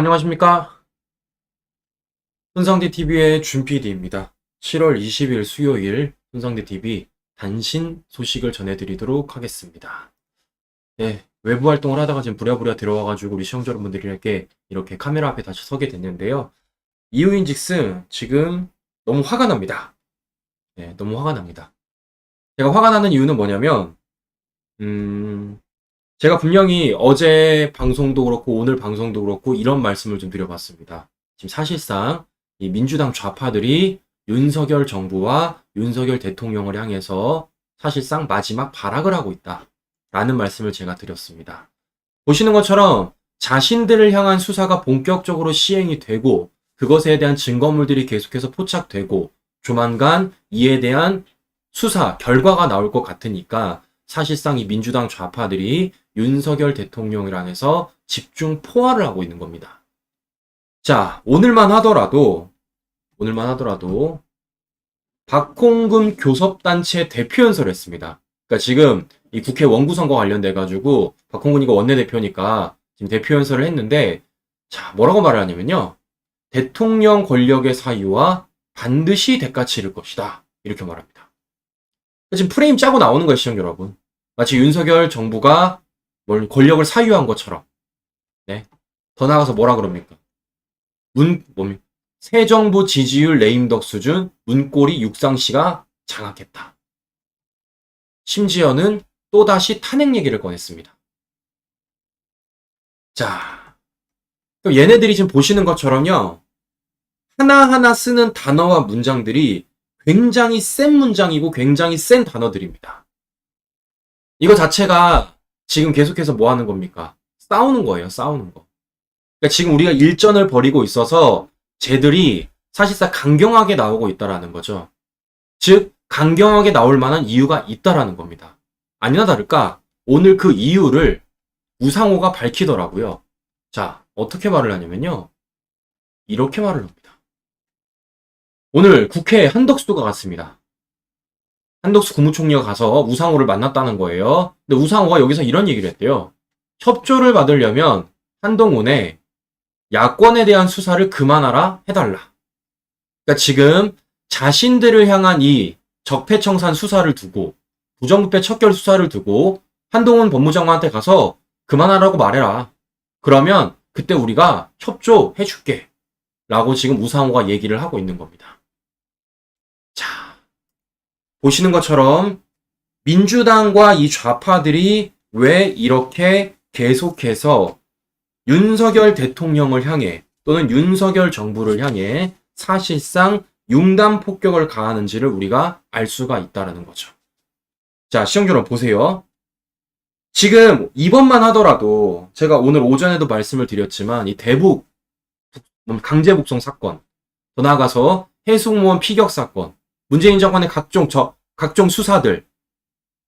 안녕하십니까? 손상대 TV의 준PD입니다. 7월 20일 수요일 손상대 TV 단신 소식을 전해드리도록 하겠습니다. 네, 외부 활동을 하다가 지금 부랴부랴 들어와가지고 우리 시청자 여러분들에게 이렇게 카메라 앞에 다시 서게 됐는데요. 이유인즉슨 지금 너무 화가 납니다. 네, 너무 화가 납니다. 제가 화가 나는 이유는 뭐냐면, 음, 제가 분명히 어제 방송도 그렇고 오늘 방송도 그렇고 이런 말씀을 좀 드려봤습니다. 지금 사실상 이 민주당 좌파들이 윤석열 정부와 윤석열 대통령을 향해서 사실상 마지막 발악을 하고 있다. 라는 말씀을 제가 드렸습니다. 보시는 것처럼 자신들을 향한 수사가 본격적으로 시행이 되고 그것에 대한 증거물들이 계속해서 포착되고 조만간 이에 대한 수사 결과가 나올 것 같으니까 사실상 이 민주당 좌파들이 윤석열 대통령을 향해서 집중 포화를 하고 있는 겁니다. 자, 오늘만 하더라도, 오늘만 하더라도, 박홍금 교섭단체 대표 연설을 했습니다. 그러니까 지금 이 국회 원구선거 관련돼가지고, 박홍근이가 원내대표니까 지금 대표 연설을 했는데, 자, 뭐라고 말을 하냐면요. 대통령 권력의 사유와 반드시 대가 치 를 것이다. 이렇게 말합니다. 지금 프레임 짜고 나오는 거예요, 시청 여러분. 마치 윤석열 정부가 뭘 권력을 사유한 것처럼. 네. 더 나아가서 뭐라 그럽니까? 문, 뭡니까? 새 정부 지지율 레임덕 수준 문고리 육상씨가 장악했다. 심지어는 또다시 탄핵 얘기를 꺼냈습니다. 자. 그럼 얘네들이 지금 보시는 것처럼요. 하나하나 쓰는 단어와 문장들이 굉장히 센 문장이고 굉장히 센 단어들입니다. 이거 자체가 지금 계속해서 뭐 하는 겁니까? 싸우는 거예요, 싸우는 거. 그러니까 지금 우리가 일전을 벌이고 있어서 쟤들이 사실상 강경하게 나오고 있다라는 거죠. 즉, 강경하게 나올 만한 이유가 있다라는 겁니다. 아니나 다를까, 오늘 그 이유를 우상호가 밝히더라고요. 자, 어떻게 말을 하냐면요. 이렇게 말을 합니다. 오늘 국회에 한덕수가 갔습니다. 한덕수 국무총리가 가서 우상호를 만났다는 거예요. 근데 우상호가 여기서 이런 얘기를 했대요. 협조를 받으려면 한동훈의 야권에 대한 수사를 그만하라 해달라. 그러니까 지금 자신들을 향한 이 적폐청산 수사를 두고 부정부패 척결 수사를 두고 한동훈 법무장관한테 가서 그만하라고 말해라. 그러면 그때 우리가 협조해 줄게. 라고 지금 우상호가 얘기를 하고 있는 겁니다. 자, 보시는 것처럼 민주당과 이 좌파들이 왜 이렇게 계속해서 윤석열 대통령을 향해 또는 윤석열 정부를 향해 사실상 융단 폭격을 가하는지를 우리가 알 수가 있다는 거죠. 자, 시청자 보세요. 지금 이번만 하더라도 제가 오늘 오전에도 말씀을 드렸지만 이 대북 강제 북송 사건, 더 나아가서 해숙무원 피격 사건, 문재인 정권의 각종 저 각종 수사들,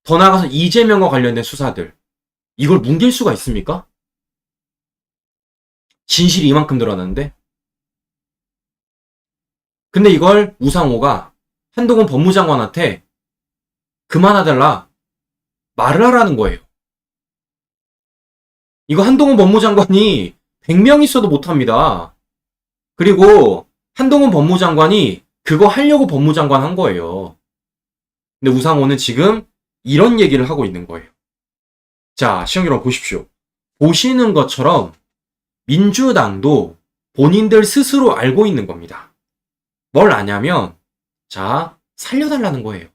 더 나아가서 이재명과 관련된 수사들, 이걸 뭉갤 수가 있습니까? 진실이 이만큼 드러났는데? 근데 이걸 우상호가 한동훈 법무장관한테 그만하달라 말을 하라는 거예요. 이거 한동훈 법무장관이 100명 있어도 못합니다. 그리고 한동훈 법무장관이 그거 하려고 법무장관 한 거예요. 근데 우상호는 지금 이런 얘기를 하고 있는 거예요. 자, 시청 여러분 보십시오. 보시는 것처럼 민주당도 본인들 스스로 알고 있는 겁니다. 뭘 아냐면, 자, 살려달라는 거예요.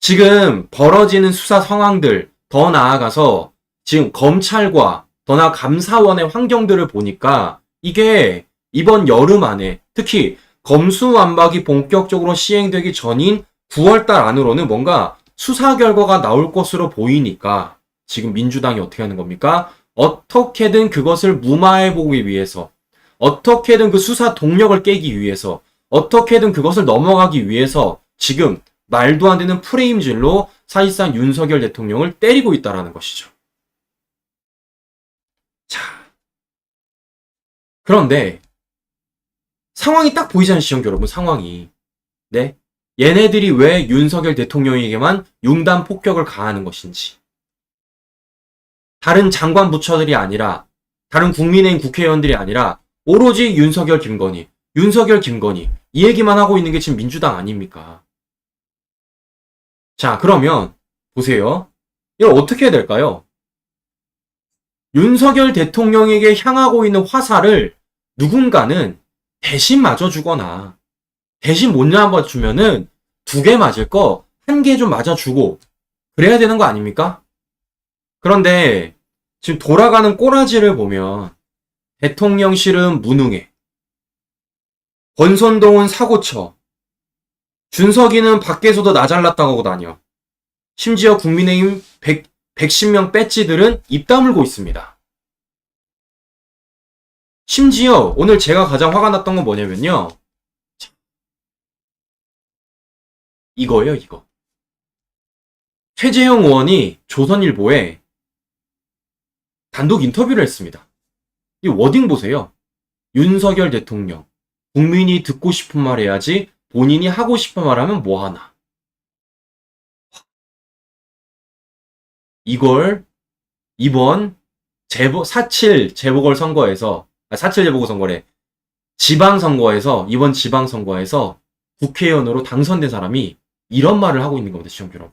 지금 벌어지는 수사 상황들, 더 나아가서 지금 검찰과 더 나아 감사원의 환경들을 보니까 이게 이번 여름 안에 특히 검수완박이 본격적으로 시행되기 전인 9월달 안으로는 뭔가 수사 결과가 나올 것으로 보이니까 지금 민주당이 어떻게 하는 겁니까? 어떻게든 그것을 무마해 보기 위해서, 어떻게든 그 수사 동력을 깨기 위해서, 어떻게든 그것을 넘어가기 위해서 지금 말도 안 되는 프레임질로 사실상 윤석열 대통령을 때리고 있다라는 것이죠. 자. 그런데 상황이 딱 보이잖아요, 시청 여러분, 상황이. 네? 얘네들이 왜 윤석열 대통령에게만 융단 폭격을 가하는 것인지. 다른 장관 부처들이 아니라 다른 국민의힘 국회의원들이 아니라 오로지 윤석열, 김건희, 윤석열, 김건희 이 얘기만 하고 있는 게 지금 민주당 아닙니까? 자, 그러면 보세요. 이걸 어떻게 해야 될까요? 윤석열 대통령에게 향하고 있는 화살을 누군가는 대신 맞아 주거나 대신 못 맞아주면은 두 개 맞을 거 한 개 좀 맞아 주고 그래야 되는 거 아닙니까? 그런데 지금 돌아가는 꼬라지를 보면 대통령실은 무능해. 권선동은 사고쳐. 준석이는 밖에서도 나 잘났다고 하고 다녀. 심지어 국민의힘 100, 110명 배지들은 입 다물고 있습니다. 심지어 오늘 제가 가장 화가 났던 건 뭐냐면요. 이거예요, 이거. 최재형 의원이 조선일보에 단독 인터뷰를 했습니다. 이 워딩 보세요. 윤석열 대통령. 국민이 듣고 싶은 말 해야지 본인이 하고 싶은 말 하면 뭐 하나. 이걸 이번 재보, 4.7 재보궐선거에서, 아, 4.7 재보궐선거래. 지방선거에서, 이번 지방선거에서 국회의원으로 당선된 사람이 이런 말을 하고 있는 겁니다, 여러분.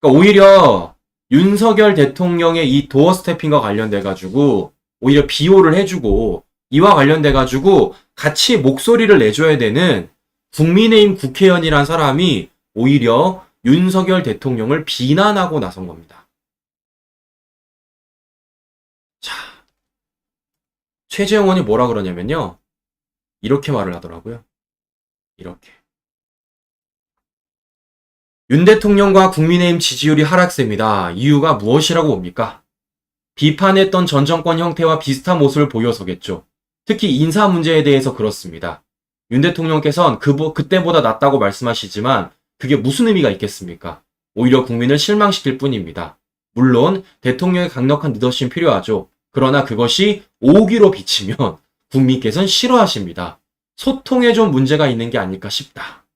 그러니까 오히려 윤석열 대통령의 이 도어 스태핑과 관련돼 가지고 오히려 비호를 해주고 이와 관련돼 가지고 같이 목소리를 내줘야 되는 국민의힘 국회의원이란 사람이 오히려 윤석열 대통령을 비난하고 나선 겁니다. 자, 최재형 의원이 뭐라 그러냐면요. 이렇게 말을 하더라고요. 이렇게. 윤 대통령과 국민의힘 지지율이 하락세입니다. 이유가 무엇이라고 봅니까? 비판했던 전 정권 형태와 비슷한 모습을 보여서겠죠. 특히 인사 문제에 대해서 그렇습니다. 윤 대통령께서는 그, 그때보다 낫다고 말씀하시지만 그게 무슨 의미가 있겠습니까? 오히려 국민을 실망시킬 뿐입니다. 물론 대통령의 강력한 리더십이 필요하죠. 그러나 그것이 오기로 비치면 국민께서는 싫어하십니다. 소통에 좀 문제가 있는 게 아닐까 싶다.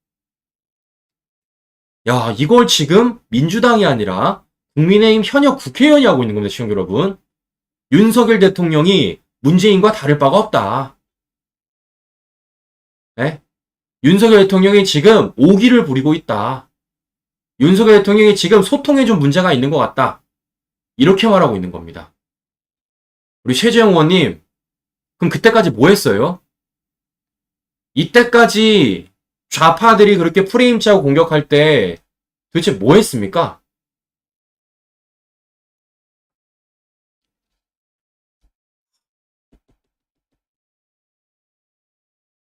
야, 이걸 지금 민주당이 아니라 국민의힘 현역 국회의원이 하고 있는 겁니다, 시청 여러분. 윤석열 대통령이 문재인과 다를 바가 없다. 네? 윤석열 대통령이 지금 오기를 부리고 있다. 윤석열 대통령이 지금 소통에 좀 문제가 있는 것 같다. 이렇게 말하고 있는 겁니다. 우리 최재형 의원님, 그럼 그때까지 뭐 했어요? 이때까지 좌파들이 그렇게 프레임 차고 공격할 때 도대체 뭐 했습니까?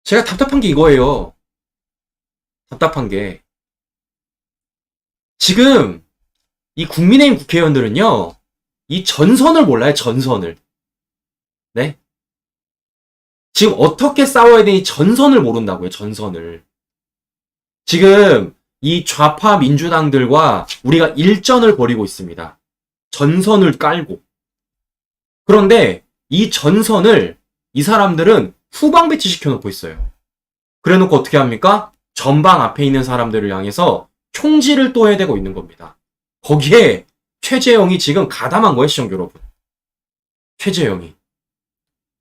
제가 답답한 게 이거예요. 답답한 게. 지금 이 국민의힘 국회의원들은요, 이 전선을 몰라요, 전선을. 네? 지금 어떻게 싸워야 되니 전선을 모른다고요, 전선을. 지금 이 좌파 민주당들과 우리가 일전을 벌이고 있습니다. 전선을 깔고. 그런데 이 전선을 이 사람들은 후방 배치시켜 놓고 있어요. 그래 놓고 어떻게 합니까? 전방 앞에 있는 사람들을 향해서 총질을 또 해대고 있는 겁니다. 거기에 최재형이 지금 가담한 거예요, 시청 여러분. 최재형이.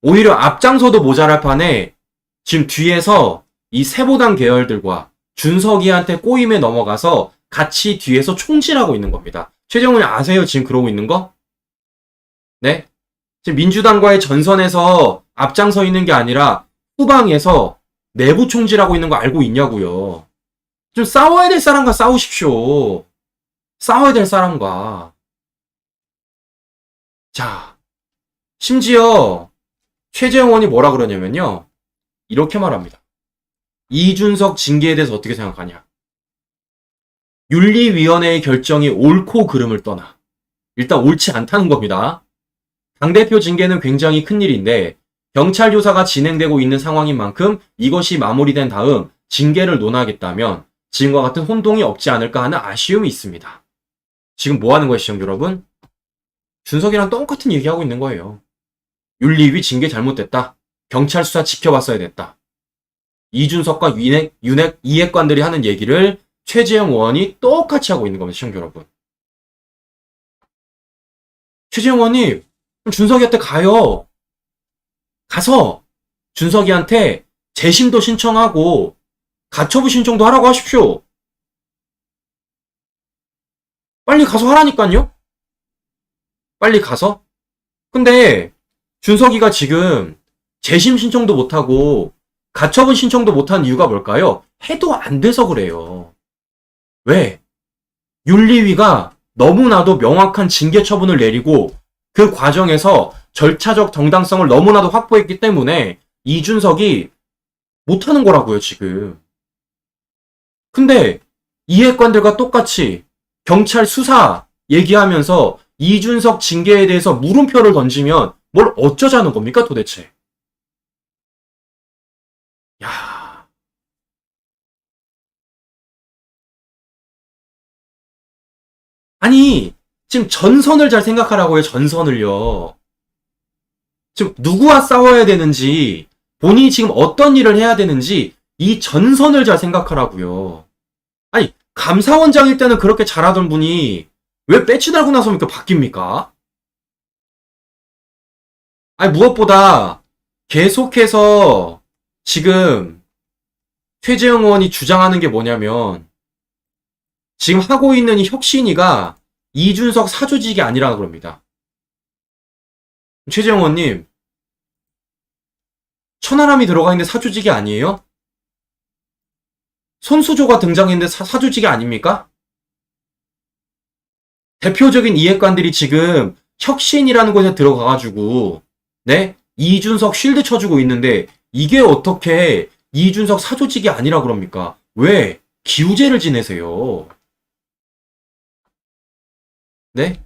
오히려 앞장서도 모자랄 판에 지금 뒤에서 이 세보당 계열들과 준석이한테 꼬임에 넘어가서 같이 뒤에서 총질하고 있는 겁니다. 최정훈이 아세요? 지금 그러고 있는 거? 네? 지금 민주당과의 전선에서 앞장서 있는 게 아니라 후방에서 내부 총질하고 있는 거 알고 있냐고요. 좀 싸워야 될 사람과 싸우십시오. 싸워야 될 사람과. 자, 심지어 최재형 의원이 뭐라 그러냐면요. 이렇게 말합니다. 이준석 징계에 대해서 어떻게 생각하냐? 윤리위원회의 결정이 옳고 그름을 떠나 일단 옳지 않다는 겁니다. 당대표 징계는 굉장히 큰 일인데 경찰 조사가 진행되고 있는 상황인 만큼 이것이 마무리된 다음 징계를 논하겠다면 지금과 같은 혼동이 없지 않을까 하는 아쉬움이 있습니다. 지금 뭐 하는 거예요, 시청 여러분? 준석이랑 똑같은 얘기하고 있는 거예요. 윤리위 징계 잘못됐다. 경찰 수사 지켜봤어야 됐다. 이준석과 윤핵, 윤핵, 이핵관들이 하는 얘기를 최재형 의원이 똑같이 하고 있는 겁니다, 시청자 여러분. 최재형 그럼 준석이한테 가요. 가서 준석이한테 재심도 신청하고 가처분 신청도 하라고 하십시오. 빨리 가서 하라니까요? 빨리 가서? 근데 준석이가 지금 재심 신청도 못하고 가처분 신청도 못한 이유가 뭘까요? 해도 안 돼서 그래요. 왜? 윤리위가 너무나도 명확한 징계 처분을 내리고 그 과정에서 절차적 정당성을 너무나도 확보했기 때문에 이준석이 못하는 거라고요, 지금. 근데 이해관들과 똑같이 경찰 수사 얘기하면서 이준석 징계에 대해서 물음표를 던지면 뭘 어쩌자는 겁니까, 도대체? 야. 아니, 지금 전선을 잘 생각하라고 요, 전선을요. 지금 누구와 싸워야 되는지, 본인이 지금 어떤 일을 해야 되는지, 이 전선을 잘 생각하라고요. 아니, 감사원장일 때는 그렇게 잘하던 분이 왜 배치 달고 나서니까 바뀝니까? 아니, 무엇보다 계속해서 지금 최재형 의원이 주장하는 게 뭐냐면 지금 하고 있는 이 혁신이가 이준석 사조직이 아니라 그럽니다. 최재형 의원님, 천하람이 들어가 있는데 사조직이 아니에요? 손수조가 등장했는데 사, 사조직이 아닙니까? 대표적인 이해관들이 지금 혁신이라는 곳에 들어가가지고, 네? 이준석 쉴드 쳐주고 있는데, 이게 어떻게 이준석 사조직이 아니라 그럽니까? 왜? 기우제를 지내세요. 네?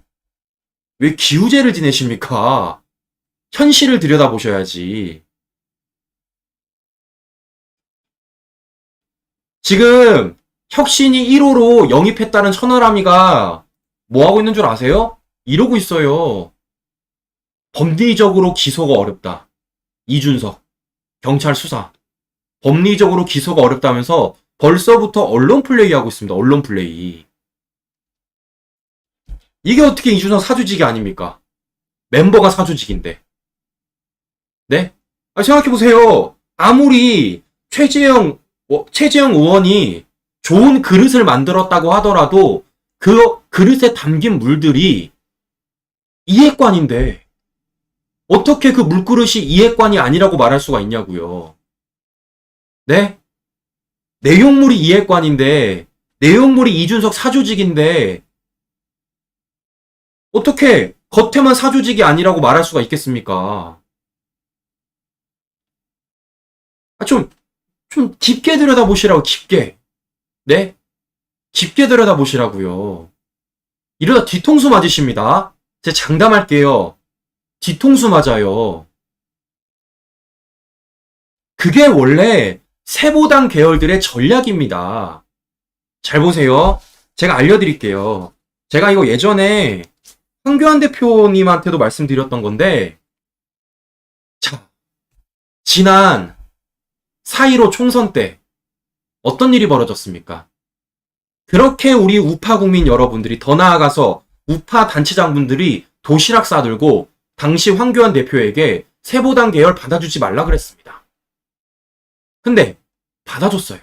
왜 기우제를 지내십니까? 현실을 들여다보셔야지. 지금 혁신이 1호로 영입했다는 천하람이가 뭐 하고 있는 줄 아세요? 이러고 있어요. 법리적으로 기소가 어렵다. 이준석. 경찰 수사. 법리적으로 기소가 어렵다면서 벌써부터 언론 플레이 하고 있습니다. 언론 플레이. 이게 어떻게 이준석 사주직이 아닙니까? 멤버가 사주직인데. 네? 아, 생각해보세요. 아무리 최재형, 어, 최재형 의원이 좋은 그릇을 만들었다고 하더라도 그 그릇에 담긴 물들이 이해관인데 어떻게 그 물그릇이 이해관이 아니라고 말할 수가 있냐고요. 네? 내용물이 이해관인데 내용물이 이준석 사조직인데 어떻게 겉에만 사조직이 아니라고 말할 수가 있겠습니까? 아, 좀, 좀 깊게 들여다보시라고, 깊게. 네? 깊게 들여다보시라고요. 이러다 뒤통수 맞으십니다. 제가 장담할게요. 뒤통수 맞아요. 그게 원래 세보당 계열들의 전략입니다. 잘 보세요. 제가 알려드릴게요. 제가 이거 예전에 황교안 대표님한테도 말씀드렸던 건데, 자, 지난 4.15 총선 때 어떤 일이 벌어졌습니까? 그렇게 우리 우파 국민 여러분들이 더 나아가서 우파 단체장분들이 도시락 싸들고 당시 황교안 대표에게 세보당 계열 받아주지 말라 그랬습니다. 근데 받아줬어요.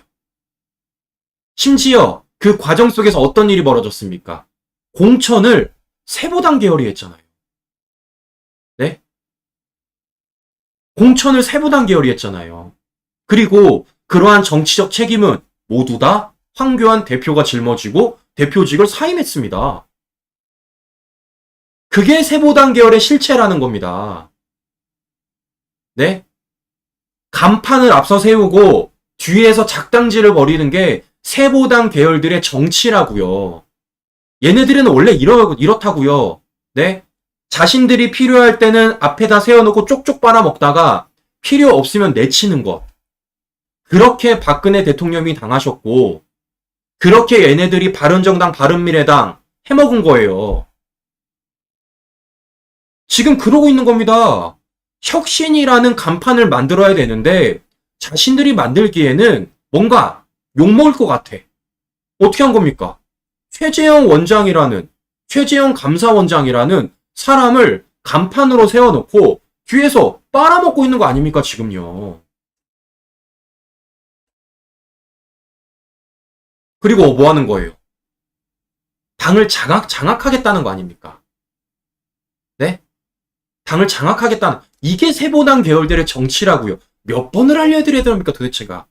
심지어 그 과정 속에서 어떤 일이 벌어졌습니까? 공천을 세보당 계열이 했잖아요. 네? 공천을 세보당 계열이 했잖아요. 그리고 그러한 정치적 책임은 모두 다 황교안 대표가 짊어지고 대표직을 사임했습니다. 그게 세보당 계열의 실체라는 겁니다. 네? 간판을 앞서 세우고 뒤에서 작당질을 벌이는 게 세보당 계열들의 정치라고요. 얘네들은 원래 이러, 이렇다고요. 네? 자신들이 필요할 때는 앞에다 세워놓고 쪽쪽 빨아먹다가 필요 없으면 내치는 것. 그렇게 박근혜 대통령이 당하셨고 그렇게 얘네들이 바른정당 바른미래당 해먹은 거예요. 지금 그러고 있는 겁니다. 혁신이라는 간판을 만들어야 되는데 자신들이 만들기에는 뭔가 욕먹을 것 같아. 어떻게 한 겁니까? 최재형 원장이라는 최재형 감사원장이라는 사람을 간판으로 세워놓고 뒤에서 빨아먹고 있는 거 아닙니까, 지금요. 그리고 뭐 하는 거예요? 당을 장악, 장악하겠다는 거 아닙니까? 네? 당을 장악하겠다는, 이게 세보당 계열들의 정치라고요. 몇 번을 알려드려야 됩니까, 도대체가?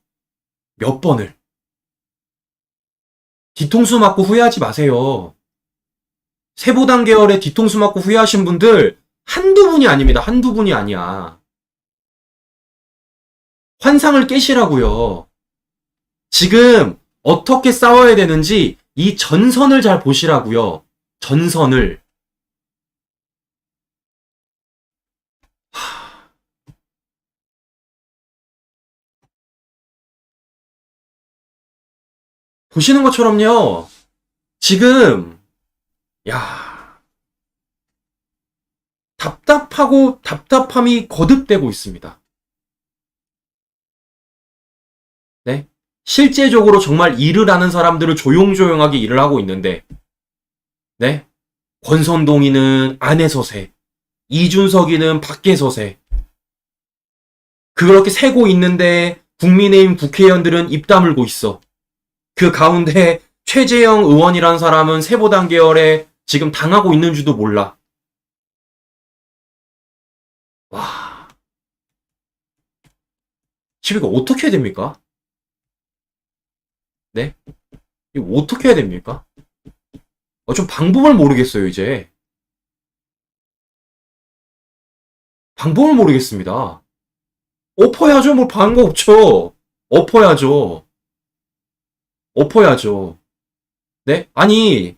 몇 번을. 뒤통수 맞고 후회하지 마세요. 세보당 계열의 뒤통수 맞고 후회하신 분들 한두 분이 아닙니다. 한두 분이 아니야. 환상을 깨시라고요. 지금 어떻게 싸워야 되는지 이 전선을 잘 보시라고요. 전선을. 하... 보시는 것처럼요. 지금 야 답답하고 답답함이 거듭되고 있습니다. 네? 실제적으로 정말 일을 하는 사람들을 조용조용하게 일을 하고 있는데, 네? 권선동이는 안에서 세, 이준석이는 밖에서 세. 그렇게 세고 있는데 국민의힘 국회의원들은 입 다물고 있어. 그 가운데 최재형 의원이란 사람은 세보당 계열에 지금 당하고 있는 줄도 몰라. 와. 지금 이거 어떻게 해야 됩니까? 네? 이거 어떻게 해야 됩니까? 어, 좀 방법을 모르겠어요, 이제. 방법을 모르겠습니다. 엎어야죠, 뭐 방법 없죠. 엎어야죠. 엎어야죠. 네? 아니,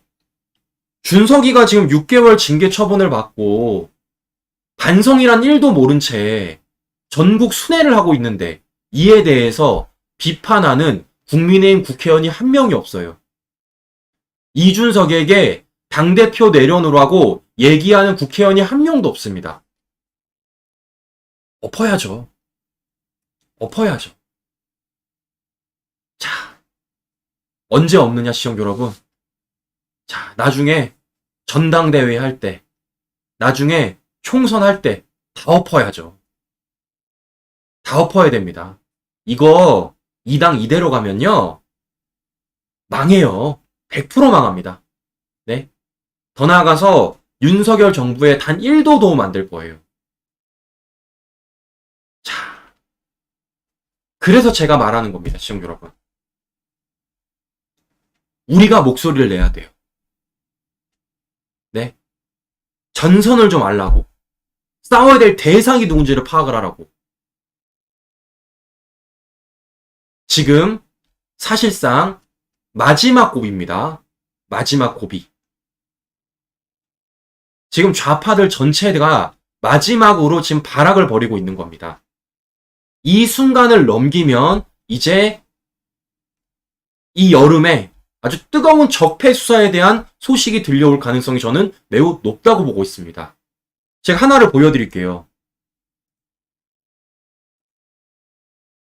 준석이가 지금 6개월 징계 처분을 받고, 반성이란 1도 모른 채 전국 순회를 하고 있는데, 이에 대해서 비판하는 국민의힘 국회의원이 한 명이 없어요. 이준석에게 당대표 내려놓으라고 얘기하는 국회의원이 한 명도 없습니다. 엎어야죠. 엎어야죠. 자, 언제 없느냐, 시청 여러분. 자, 나중에 전당대회 할 때, 나중에 총선 할 때 다 엎어야죠. 다 엎어야 됩니다. 이거 이 당 이대로 가면요. 망해요. 100% 망합니다. 네. 더 나아가서 윤석열 정부에 단 1도 도움 안 될 거예요. 자. 그래서 제가 말하는 겁니다. 시청 여러분. 우리가 목소리를 내야 돼요. 네. 전선을 좀 알라고. 싸워야 될 대상이 누군지를 파악을 하라고. 지금 사실상 마지막 고비입니다. 마지막 고비. 지금 좌파들 전체가 마지막으로 지금 발악을 벌이고 있는 겁니다. 이 순간을 넘기면 이제 이 여름에 아주 뜨거운 적폐 수사에 대한 소식이 들려올 가능성이 저는 매우 높다고 보고 있습니다. 제가 하나를 보여드릴게요.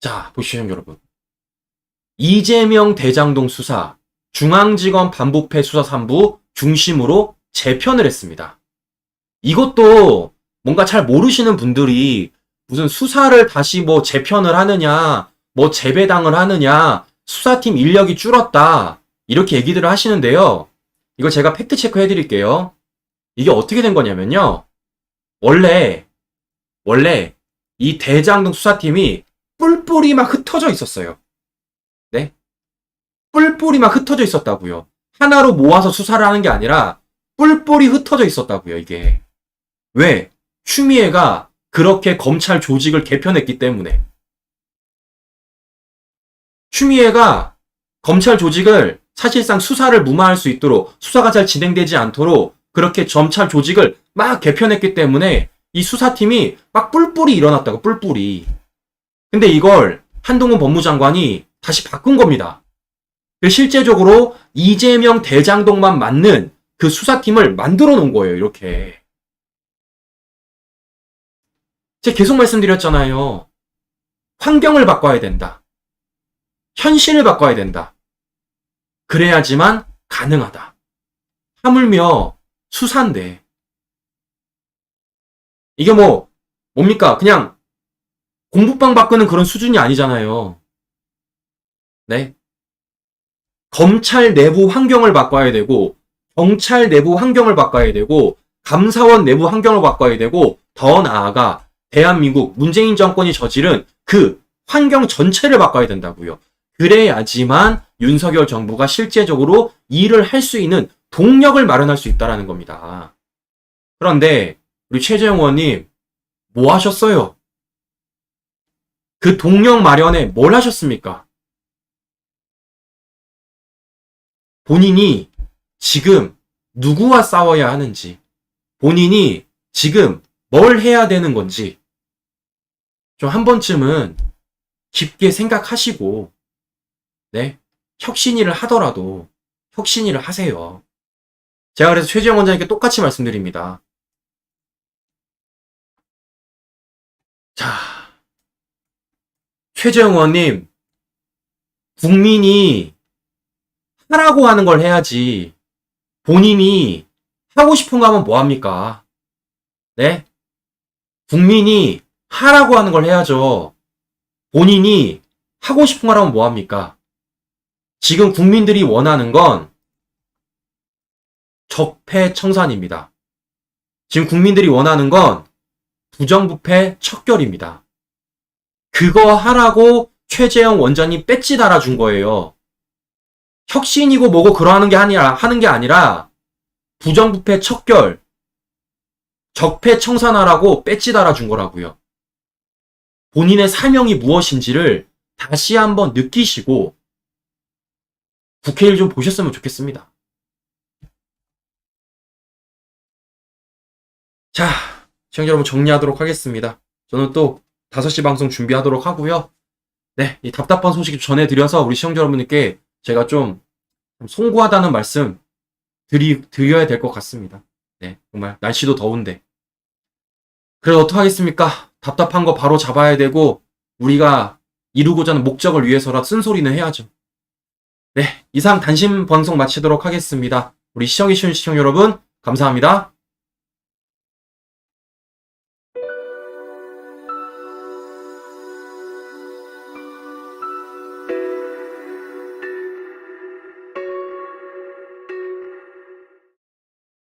자, 보시죠, 여러분. 이재명 대장동 수사, 중앙지검 반부패 수사 3부 중심으로 재편을 했습니다. 이것도 뭔가 잘 모르시는 분들이 무슨 수사를 다시 뭐 재편을 하느냐, 뭐 재배당을 하느냐, 수사팀 인력이 줄었다, 이렇게 얘기들을 하시는데요. 이거 제가 팩트 체크 해드릴게요. 이게 어떻게 된 거냐면요. 원래, 원래 이 대장동 수사팀이 뿔뿔이 막 흩어져 있었어요. 네? 뿔뿔이 막 흩어져 있었다고요. 하나로 모아서 수사를 하는 게 아니라 뿔뿔이 흩어져 있었다고요, 이게. 왜? 추미애가 그렇게 검찰 조직을 개편했기 때문에. 추미애가 검찰 조직을 사실상 수사를 무마할 수 있도록 수사가 잘 진행되지 않도록 그렇게 점찰 조직을 막 개편했기 때문에 이 수사팀이 막 뿔뿔이 일어났다고 뿔뿔이. 근데 이걸 한동훈 법무장관이 다시 바꾼 겁니다. 실제적으로 이재명 대장동만 맞는 그 수사팀을 만들어 놓은 거예요, 이렇게. 제가 계속 말씀드렸잖아요. 환경을 바꿔야 된다. 현실을 바꿔야 된다. 그래야지만 가능하다. 하물며 수사인데 이게 뭐, 뭡니까? 그냥 공부방 바꾸는 그런 수준이 아니잖아요. 네. 검찰 내부 환경을 바꿔야 되고, 경찰 내부 환경을 바꿔야 되고, 감사원 내부 환경을 바꿔야 되고, 더 나아가 대한민국 문재인 정권이 저지른 그 환경 전체를 바꿔야 된다고요. 그래야지만 윤석열 정부가 실제적으로 일을 할 수 있는 동력을 마련할 수 있다라는 겁니다. 그런데 우리 최재형 의원님 뭐 하셨어요? 그 동력 마련에 뭘 하셨습니까? 본인이 지금 누구와 싸워야 하는지, 본인이 지금 뭘 해야 되는 건지, 좀 한 번쯤은 깊게 생각하시고, 네, 혁신일을 하더라도 혁신일을 하세요. 제가 그래서 최재형 원장님께 똑같이 말씀드립니다. 자, 최재형 의원님, 국민이 하라고 하는 걸 해야지, 본인이 하고 싶은 거 하면 뭐합니까? 네? 국민이 하라고 하는 걸 해야죠. 본인이 하고 싶은 거라면 뭐합니까? 지금 국민들이 원하는 건 적폐 청산입니다. 지금 국민들이 원하는 건 부정부패 척결입니다. 그거 하라고 최재형 원장님 배지 달아준 거예요. 혁신이고 뭐고 그러하는 게 아니라, 하는 게 아니라, 부정부패 척결, 적폐 청산하라고 배지 달아준 거라고요. 본인의 사명이 무엇인지를 다시 한번 느끼시고, 국회를 좀 보셨으면 좋겠습니다. 자, 시청자 여러분 정리하도록 하겠습니다. 저는 또 5시 방송 준비하도록 하고요. 네, 이 답답한 소식 전해드려서 우리 시청자 여러분들께 제가 좀 송구하다는 말씀 드리, 드려야 될 것 같습니다. 네, 정말 날씨도 더운데. 그래도 어떡하겠습니까? 답답한 거 바로 잡아야 되고, 우리가 이루고자 하는 목적을 위해서라 쓴소리는 해야죠. 네, 이상 단신 방송 마치도록 하겠습니다. 우리 시청해주신 시청 여러분, 감사합니다.